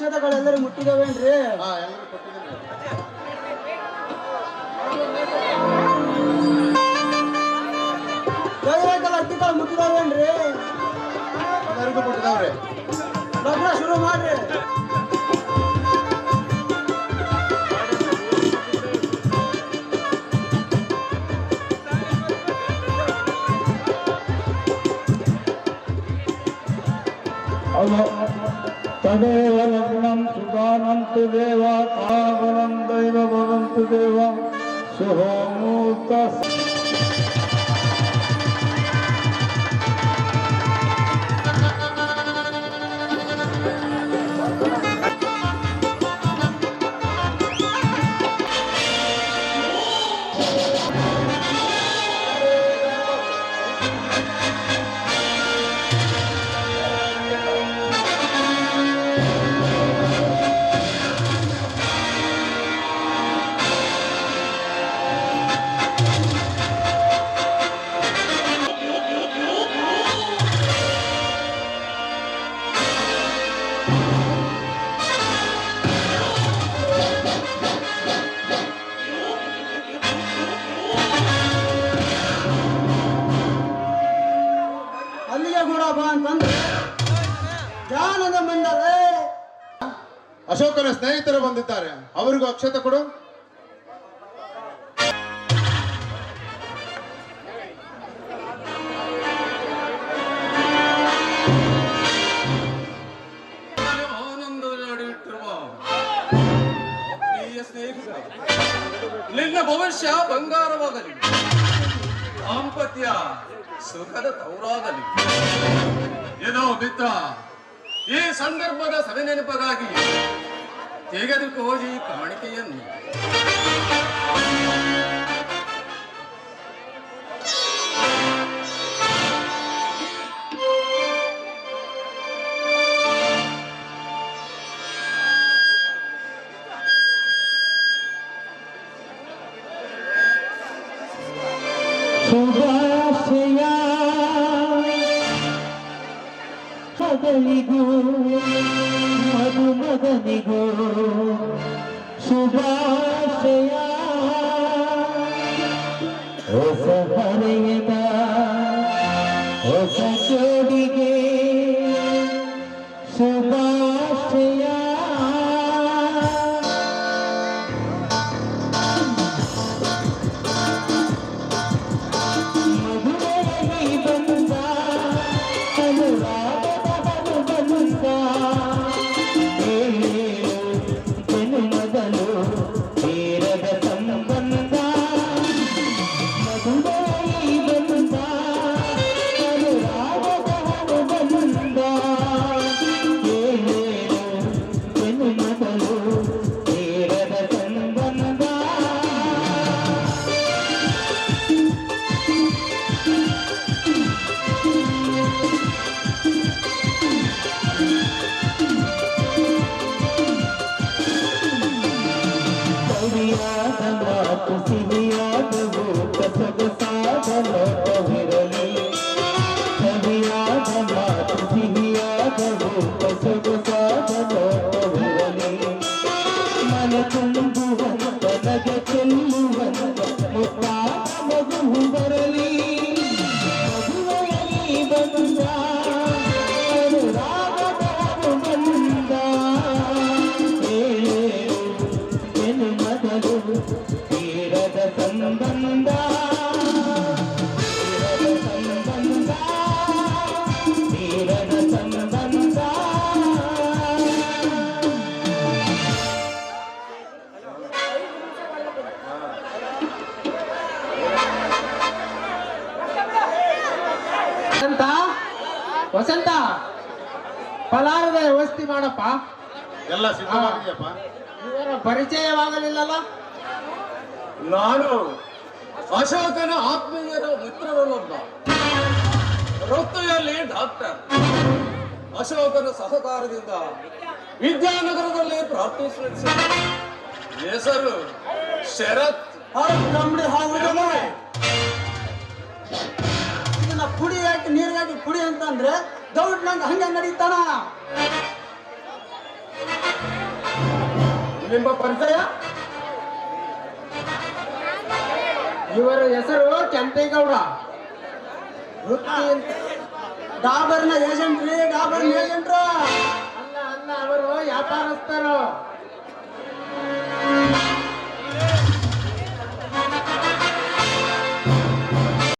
ಅಕ್ಷತೆಗಳೆಲ್ಲರೂ ಮುಟ್ಟಿದವೇನ್ರಿ ಕೈಕಾಲ ಅತ್ತಿಕಾಲ ಮುಟ್ಟಿದವೇನ್ರಿ ಎಲ್ಲರಿಗೂ ಮುಟ್ಟಿದವ್ರಿ ಭದ್ರ ಶುರು ಮಾಡ್ರಿ Hello. सुदानन्तु देव कागलं दैव भवन्तु देव शुभमूर्तः ಅಲ್ಲಿಗೆ ಕೂಡ ಬಾ ಅಂತಂದ್ರೆ ಜ್ಞಾನದ ಮಂಡಲೆ ಅಶೋಕನ ಸ್ನೇಹಿತರು ಬಂದಿದ್ದಾರೆ. ಅವರಿಗೂ ಅಕ್ಷತೆ ಕೊಡು. ನಿನ್ನ ಭವಿಷ್ಯ ಬಂಗಾರವಾಗಲಿ. ದಾಂಪತ್ಯ. ಸುಖದ ತೌರಾಗಲಿ ಏನೋ ಮಿತ್ರ ಈ ಸಂದರ್ಭದ ಸವಿ ನೆನಪಗಾಗಿ ತೆಗೆದುಕೋ ಈ ಕಾಣಿಕೆಯನ್ನು. Kaçıya Kadeligu Madumada nigu Subhasaya சொல்லுவன் முத்தாக சொல்லுவன் முத்தாக ವಸಂತ ಫಲಾರದ ವ್ಯವಸ್ಥೆ ಮಾಡಪ್ಪ. ಎಲ್ಲ ಇವರ ಪರಿಚಯವಾಗಲಿಲ್ಲಲ್ಲ? ನಾನು ಅಶೋಕನ ಆತ್ಮೀಯರ ಮಿತ್ರರಲ್ಲೊಬ್ಬ. ವೃತ್ತಿಯಲ್ಲಿ ಡಾಕ್ಟರ್. ಅಶೋಕನ ಸಹಕಾರದಿಂದ ವಿದ್ಯಾನಗರದಲ್ಲಿ ಪ್ರಾರ್ಥಿಸಿದ ಹೆಸರು ಶರತ್. ಕಂಬಳಿ ಹಾವುಗಳು ದೌಡ್ ನಂಗೆ ಹಂಗೆ ನಡೀತಾನ? ನಿಮ್ಮ ಪರಿಚಯ? ಇವರ ಹೆಸರು ಕೆಂಪೇಗೌಡ. ಡಾಬರ್ನ ಏಜೆಂಟ್ ರೀ ಡಾಬರ್ನ ಏಜೆಂಟ್ರು. ಅಲ್ಲ ಅಲ್ಲ, ಅವರು ವ್ಯಾಪಾರಸ್ಥರು.